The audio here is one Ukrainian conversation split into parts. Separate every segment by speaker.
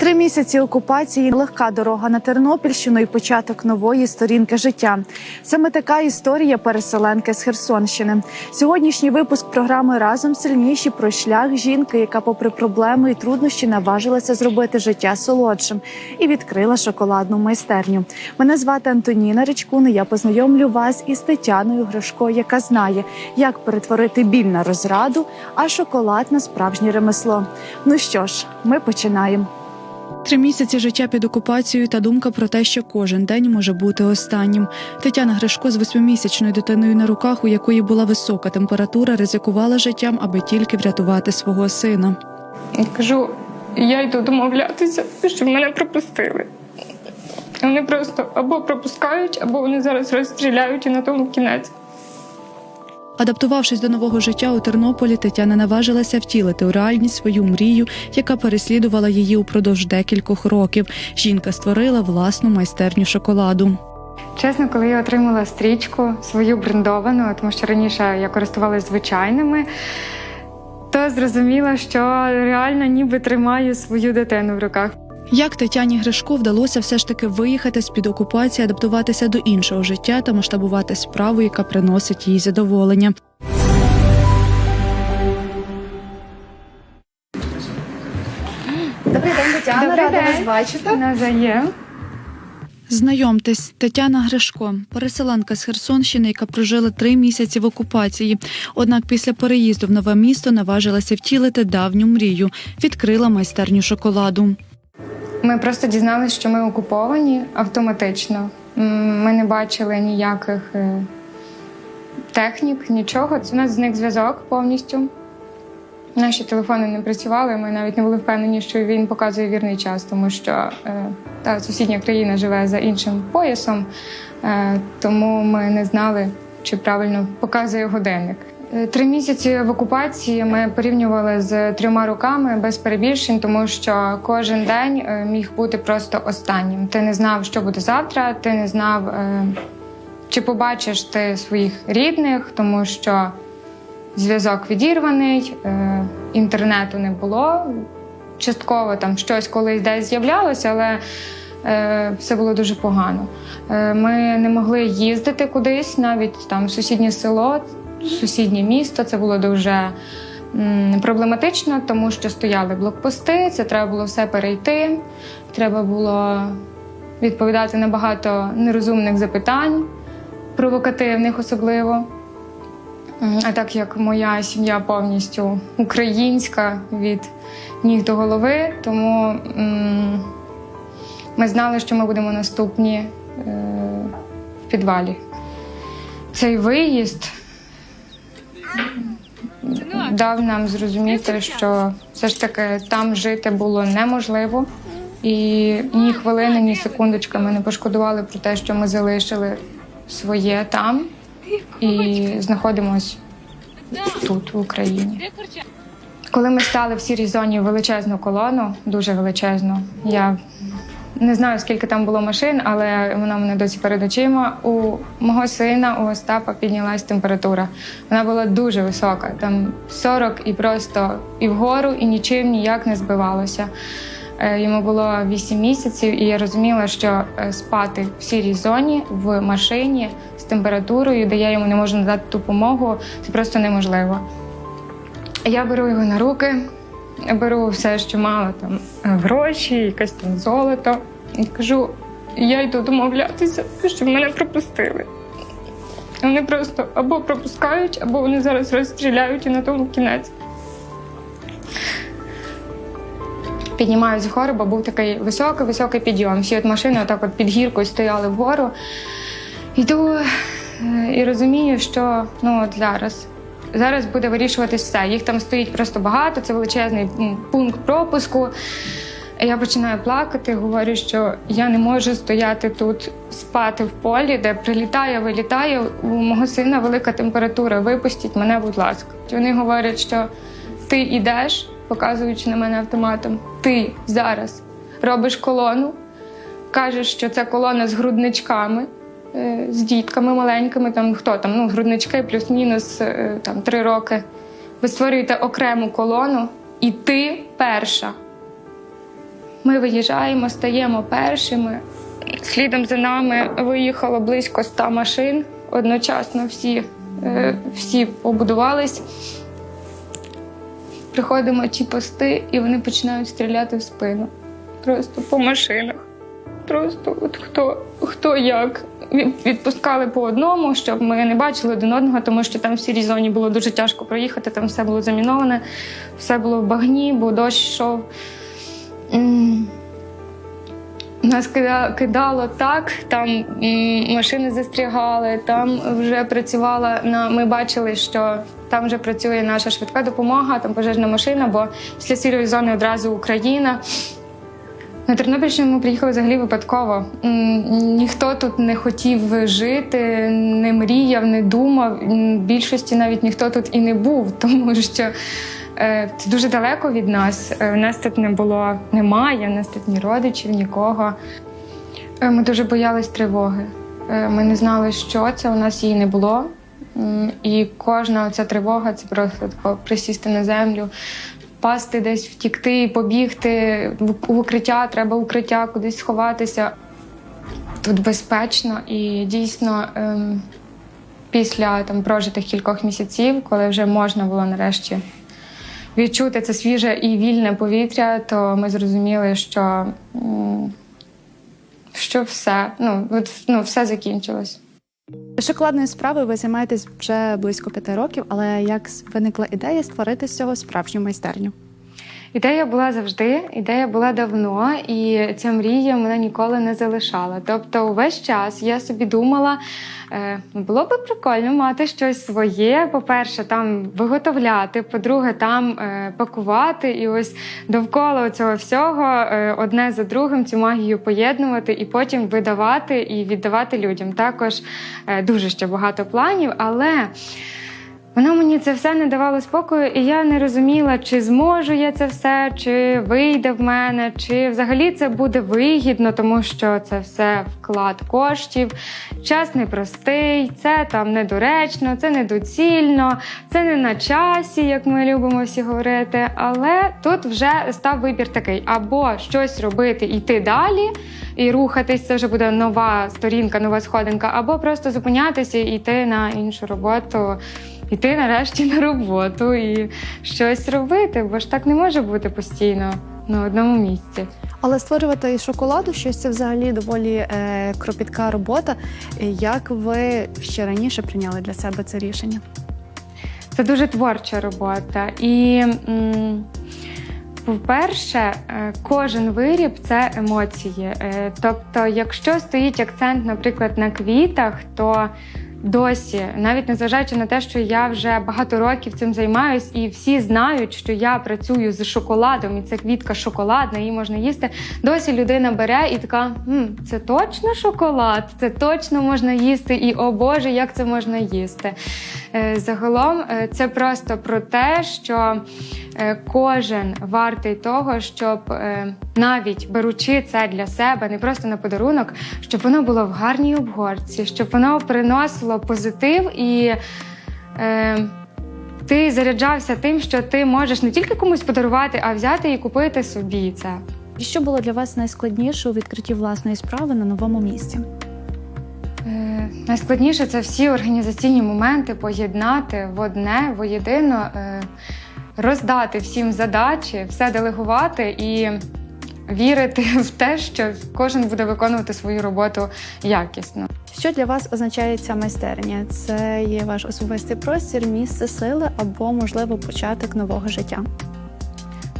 Speaker 1: Три місяці окупації, легка дорога на Тернопільщину і початок нової сторінки життя. Саме така історія переселенки з Херсонщини. Сьогоднішній випуск програми разом сильніші про шлях жінки, яка, попри проблеми і труднощі, наважилася зробити життя солодшим і відкрила шоколадну майстерню. Мене звати Антоніна Речкун. і Я познайомлю вас із Тетяною Гришко, яка знає, як перетворити біль на розраду, а шоколад на справжнє ремесло. Ну що ж, ми починаємо. Три місяці життя під окупацією та думка про те, що кожен день може бути останнім. Тетяна Гришко з восьмимісячною дитиною на руках, у якої була висока температура, ризикувала життям, аби тільки врятувати свого сина.
Speaker 2: Я кажу, я йду домовлятися, щоб мене пропустили. Вони просто або пропускають, або вони зараз розстріляють і на тому кінець.
Speaker 1: Адаптувавшись до нового життя у Тернополі, Тетяна наважилася втілити у реальність свою мрію, яка переслідувала її упродовж декількох років. Жінка створила власну майстерню шоколаду.
Speaker 2: Чесно, коли я отримала стрічку свою брендовану, тому що раніше я користувалася звичайними, то зрозуміла, що реально ніби тримаю свою дитину в руках.
Speaker 1: Як Тетяні Гришко вдалося все ж таки виїхати з під окупації, адаптуватися до іншого життя та масштабувати справу, яка приносить їй задоволення. Добрий день, Тетяна.
Speaker 2: Добрий
Speaker 1: Рада
Speaker 2: день.
Speaker 1: вас бачити.
Speaker 2: Навзаєм.
Speaker 1: Знайомтесь, Тетяна Гришко, переселенка з Херсонщини, яка прожила три місяці в окупації. Однак після переїзду в нове місто наважилася втілити давню мрію, відкрила майстерню шоколаду.
Speaker 2: Ми просто дізналися, що ми окуповані автоматично. Ми не бачили ніяких е, технік, нічого. У нас зник зв'язок повністю. Наші телефони не працювали. Ми навіть не були впевнені, що він показує вірний час, тому що е, та сусідня країна живе за іншим поясом, е, тому ми не знали, чи правильно показує годинник. Е, Три місяці в окупації ми порівнювали з трьома роками без перебільшень, тому що кожен день е, міг бути просто останнім. Ти не знав, що буде завтра, ти не знав, е, чи побачиш ти своїх рідних, тому що зв'язок відірваний, інтернету не було. Частково там щось колись десь з'являлося, але все було дуже погано. Ми не могли їздити кудись, навіть там в сусіднє село, сусіднє місто. Це було дуже проблематично, тому що стояли блокпости, це треба було все перейти. Треба було відповідати на багато нерозумних запитань, провокативних особливо. А так як моя сім'я повністю українська від ніг до голови, тому ми знали, що ми будемо наступні е, в підвалі. Цей виїзд дав нам зрозуміти, що все ж таки там жити було неможливо. І ні хвилини, ні секундочки ми не пошкодували про те, що ми залишили своє там і знаходимось тут, в Україні. Коли ми стали в сірій зоні величезну колону, дуже величезну, я не знаю, скільки там було машин, але вона мене досі перед очима. У мого сина, у Остапа, піднялась температура. Вона була дуже висока, там 40 і просто і вгору, і нічим ніяк не збивалося. Е, Йому було 8 місяців, і я розуміла, що е, спати в сірій зоні в машині з температурою, де я йому не можу надати допомогу, це просто неможливо. Я беру його на руки, беру все, що мала там е, гроші, якесь там золото. І кажу: я йду домовлятися, щоб мене пропустили. Вони просто або пропускають, або вони зараз розстріляють і на тому кінець. Піднімаюсь вгору, бо був такий високий, високий підйом. Всі от машини отак от під гіркою стояли вгору. Йду е, і розумію, що ну от зараз. Зараз буде вирішуватись все. Їх там стоїть просто багато, це величезний пункт пропуску. Я починаю плакати, говорю, що я не можу стояти тут, спати в полі, де прилітає, вилітає. У мого сина велика температура. Випустіть мене, будь ласка. Вони говорять, що ти йдеш, показуючи на мене автоматом. Ти зараз робиш колону, кажеш, що це колона з грудничками, з дітками маленькими, там хто там, ну, груднички плюс-мінус е, там три роки. Ви створюєте окрему колону, і ти перша. Ми виїжджаємо, стаємо першими. Слідом за нами виїхало близько ста машин. Одночасно всі, е, всі побудувались. Приходимо ті пости, і вони починають стріляти в спину. Просто по машинах. Просто от хто, хто як. Відпускали по одному, щоб ми не бачили один одного, тому що там в сірій зоні було дуже тяжко проїхати, там все було заміноване, все було в багні, бо дощ йшов. Нас кидало так, там машини застрягали, там вже працювала на. Ми бачили, що там вже працює наша швидка допомога, там пожежна машина, бо після сірої зони одразу Україна. На Тернопільщину ми приїхали взагалі випадково. Ніхто тут не хотів жити, не мріяв, не думав. Більшості навіть ніхто тут і не був, тому що е, це дуже далеко від нас. Е, У нас тут не було, немає, у нас тут ні родичів, нікого. Е, Ми дуже боялись тривоги. Е, Ми не знали, що це, у нас її не було. І кожна ця тривога це просто тако присісти на землю, впасти десь, втікти, побігти в укриття, треба укриття, кудись сховатися. Тут безпечно і дійсно ем, після там прожитих кількох місяців, коли вже можна було нарешті відчути це свіже і вільне повітря, то ми зрозуміли, що, що все, ну, от, ну, все закінчилось.
Speaker 1: Шоколадною справою ви займаєтесь вже близько п'яти років, але як виникла ідея створити з цього справжню майстерню?
Speaker 2: Ідея була завжди, ідея була давно, і ця мрія мене ніколи не залишала. Тобто, увесь час я собі думала, е, було би прикольно мати щось своє. По-перше, там виготовляти, по-друге, там е, пакувати, і ось довкола цього всього е, одне за другим цю магію поєднувати і потім видавати і віддавати людям. Також дуже ще багато планів, але. Воно мені це все не давало спокою, і я не розуміла, чи зможу я це все, чи вийде в мене, чи взагалі це буде вигідно, тому що це все вклад коштів. Час непростий, це там недоречно, це недоцільно, це не на часі, як ми любимо всі говорити. Але тут вже став вибір такий: або щось робити, йти далі і рухатись, це вже буде нова сторінка, нова сходинка, або просто зупинятися і йти на іншу роботу. Іти нарешті на роботу і щось робити, бо ж так не може бути постійно на одному місці.
Speaker 1: Але створювати із шоколаду щось це взагалі доволі е, кропітка робота. Як ви ще раніше прийняли для себе це рішення?
Speaker 2: Це дуже творча робота. І, по-перше, е, кожен виріб це емоції. Е, Тобто, якщо стоїть акцент, наприклад, на квітах, то Досі, навіть незважаючи на те, що я вже багато років цим займаюсь, і всі знають, що я працюю з шоколадом, і це квітка шоколадна, її можна їсти. Досі людина бере і така: «М, це точно шоколад, це точно можна їсти, і о Боже, як це можна їсти. Е, Загалом е, це просто про те, що кожен вартий того, щоб е, навіть беручи це для себе, не просто на подарунок, щоб воно було в гарній обгорці, щоб воно приносило позитив і. Е, ти заряджався тим, що ти можеш не тільки комусь подарувати, а взяти і купити собі це.
Speaker 1: І що було для вас найскладніше у відкритті власної справи на новому місці?
Speaker 2: Е, найскладніше це всі організаційні моменти поєднати в одне, воєдино, е, роздати всім задачі, все делегувати і вірити в те, що кожен буде виконувати свою роботу якісно.
Speaker 1: Що для вас означає ця майстерня? Це є ваш особистий простір, місце сили або, можливо, початок нового життя?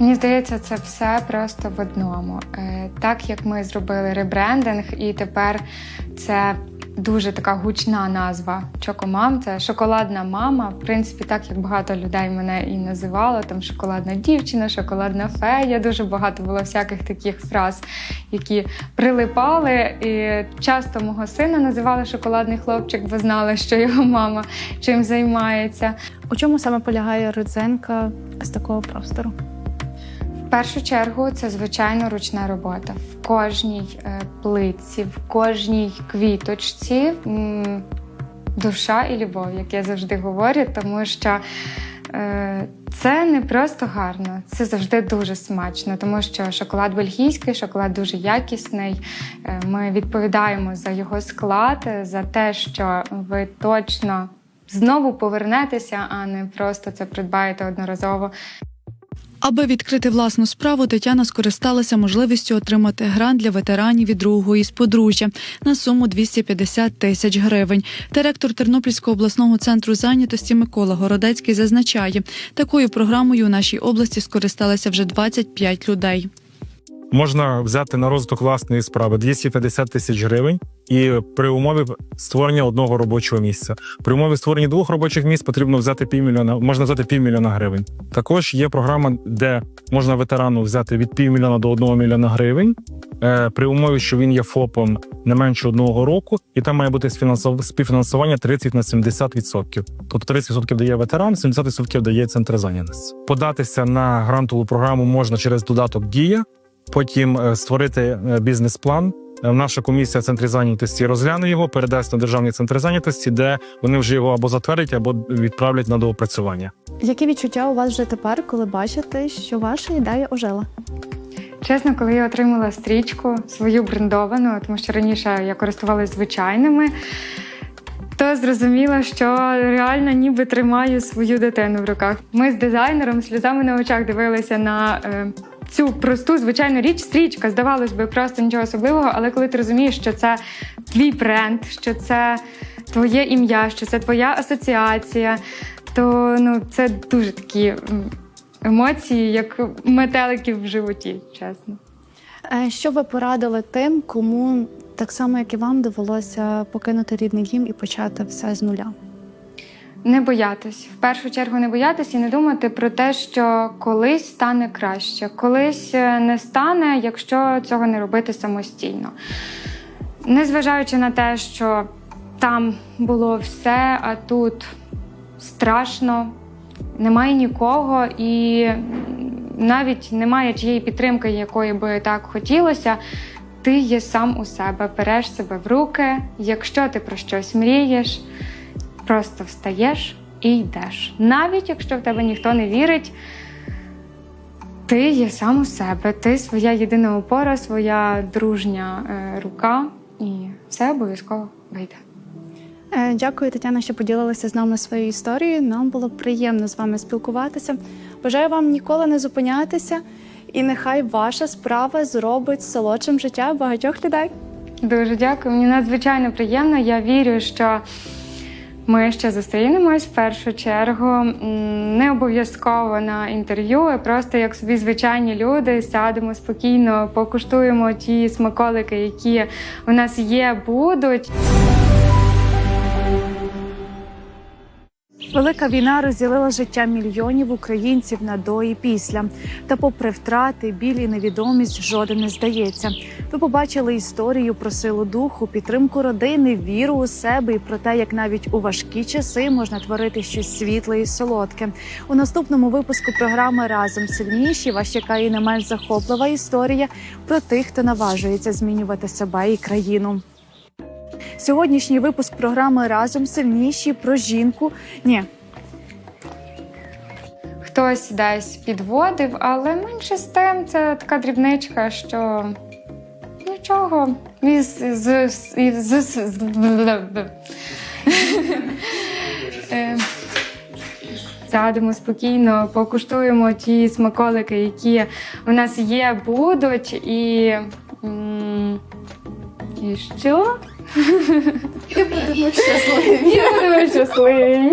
Speaker 2: Мені здається, це все просто в одному. Е, Так як ми зробили ребрендинг, і тепер це дуже така гучна назва Чокомам. Це шоколадна мама. В принципі, так як багато людей мене і називало, там шоколадна дівчина, шоколадна фея. Дуже багато було всяких таких фраз, які прилипали. І часто мого сина називали шоколадний хлопчик, бо знали, що його мама чим займається.
Speaker 1: У чому саме полягає родзинка з такого простору?
Speaker 2: Першу чергу це звичайно ручна робота. В кожній е, плитці, в кожній квіточці душа і любов, як я завжди говорю, тому що Е, Це не просто гарно, це завжди дуже смачно, тому що шоколад бельгійський, шоколад дуже якісний. Е, Ми відповідаємо за його склад, за те, що ви точно знову повернетеся, а не просто це придбаєте одноразово.
Speaker 1: Аби відкрити власну справу, Тетяна скористалася можливістю отримати грант для ветеранів від другого із подружжя на суму 250 тисяч гривень. Директор Тернопільського обласного центру зайнятості Микола Городецький зазначає, такою програмою у нашій області скористалися вже 25 людей.
Speaker 3: Можна взяти на розвиток власної справи 250 тисяч гривень, і при умові створення одного робочого місця. При умові створення двох робочих місць потрібно взяти півмільйона, можна взяти півмільйона гривень. Також є програма, де можна ветерану взяти від півмільйона до одного мільйона гривень. е, При умові, що він є ФОПом не менше одного року, і там має бути співфінансування 30 на 70%. Тобто 30% дає ветеран, 70% дає центр зайнятості. Податися на грантову програму можна через додаток Дія потім е, створити е, бізнес-план. Е, Наша комісія центрі зайнятості розгляне його, передасть на державний центр зайнятості, де вони вже його або затвердять, або відправлять на доопрацювання.
Speaker 4: Які відчуття у вас вже тепер, коли бачите, що ваша ідея ожила?
Speaker 2: Чесно, коли я отримала стрічку свою брендовану, тому що раніше я користувалася звичайними, то зрозуміла, що реально ніби тримаю свою дитину в руках. Ми з дизайнером сльозами на очах дивилися на цю просту звичайну річ. Стрічка, здавалось би, просто нічого особливого, але коли ти розумієш, що це твій бренд, що це твоє ім'я, що це твоя асоціація, то ну, це дуже такі емоції, як метеликів в животі, чесно.
Speaker 4: Е, Що ви порадили тим, кому так само, як і вам, довелося покинути рідний дім і почати все з нуля?
Speaker 2: Не боятись. В першу чергу не боятись і не думати про те, що колись стане краще, колись е, не стане, якщо цього не робити самостійно. Незважаючи на те, що там було все, а тут страшно, немає нікого і навіть немає тієї підтримки, якої би так хотілося. Ти є сам у себе, береш себе в руки. Якщо ти про щось мрієш, просто встаєш і йдеш. Навіть якщо в тебе ніхто не вірить, ти є сам у себе, ти своя єдина опора, своя дружня е, рука, і все обов'язково вийде.
Speaker 4: Е, Дякую, Тетяна, що поділилася з нами своєю історією. Нам було приємно з вами спілкуватися. Бажаю вам ніколи не зупинятися, і нехай ваша справа зробить солодшим життя багатьох людей.
Speaker 2: Дуже дякую. Мені надзвичайно приємно. Я вірю, що ми ще зустрінемось в першу чергу. Не обов'язково на інтерв'ю, а просто як собі звичайні люди сядемо спокійно, покуштуємо ті смаколики, які у нас є, будуть.
Speaker 1: Велика війна розділила життя мільйонів українців на до і після. Та, попри втрати, біль і невідомість, жоден не здається. Ви побачили історію про силу духу, підтримку родини, віру у себе і про те, як навіть у важкі часи можна творити щось світле і солодке. У наступному випуску програми Разом сильніші вас чекає не менш захоплива історія про тих, хто наважується змінювати себе і країну. Сьогоднішній випуск програми Разом сильніші про жінку. Ні,
Speaker 2: Хтось десь підводив, але менше з тим це така дрібничка, що нічого. І з, з, з, і з, з, з, Е, Сядемо спокійно, покуштуємо ті смаколики, які у нас є, будуть, і. І що? І будемо щасливі. Щасливі.